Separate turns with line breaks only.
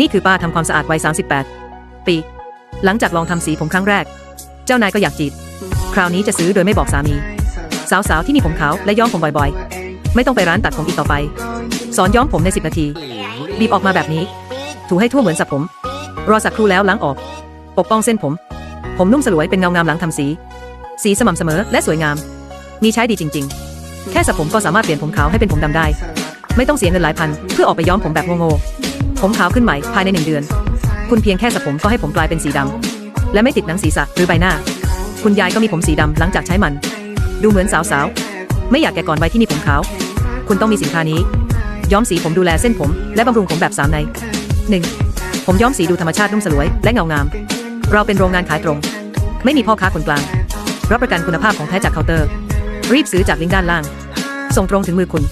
นี่คือป้าทำความสะอาดวัย 38 ปี หลังจากลองทำสีผมครั้งแรก เจ้านายก็อยากจีบ คราวนี้จะซื้อโดยไม่บอกสามี สาวๆที่มีผมขาวและย้อมผมบ่อยๆ ไม่ต้องไปร้านตัดผมอีกต่อไป สอนย้อมผมใน 10 นาที บีบออกมาแบบนี้ ถูให้ทั่วเหมือนสระผม รอสักครู่แล้วล้างออก ปกป้องเส้นผม ผมนุ่มสลวยเป็นเงางามหลังทำสี สีสม่ำเสมอและสวยงาม มีใช้ดีจริง ๆ แค่สระผมก็สามารถเปลี่ยนผมขาวให้เป็นผมดำได้ ไม่ต้องเสียเงินหลายพัน เพื่อออกไปย้อมผมแบบโง่ๆ ผมขาวขึ้นใหม่ภายในหนึ่งเดือน คุณเพียงแค่สระผมก็ให้ผมกลายเป็นสีดำและไม่ติดหนังศีรษะหรือใบหน้า คุณยายก็มีผมสีดำหลังจากใช้มัน ดูเหมือนสาวๆ ไม่อยากแก่ก่อนวัยที่มีผมขาว คุณต้องมีสินค้านี้ ย้อมสีผมดูแลเส้นผม และบำรุงผมแบบสามใน 1. ผมย้อมสีดูธรรมชาตินุ่มสลวย และเงางาม เราเป็นโรงงานขายตรง ไม่มีพ่อค้าคนกลาง รับประกันคุณภาพของแท้จากเคาน์เตอร์ รีบซื้อจากลิงก์ด้านล่าง ส่งตรงถึงมือคุณ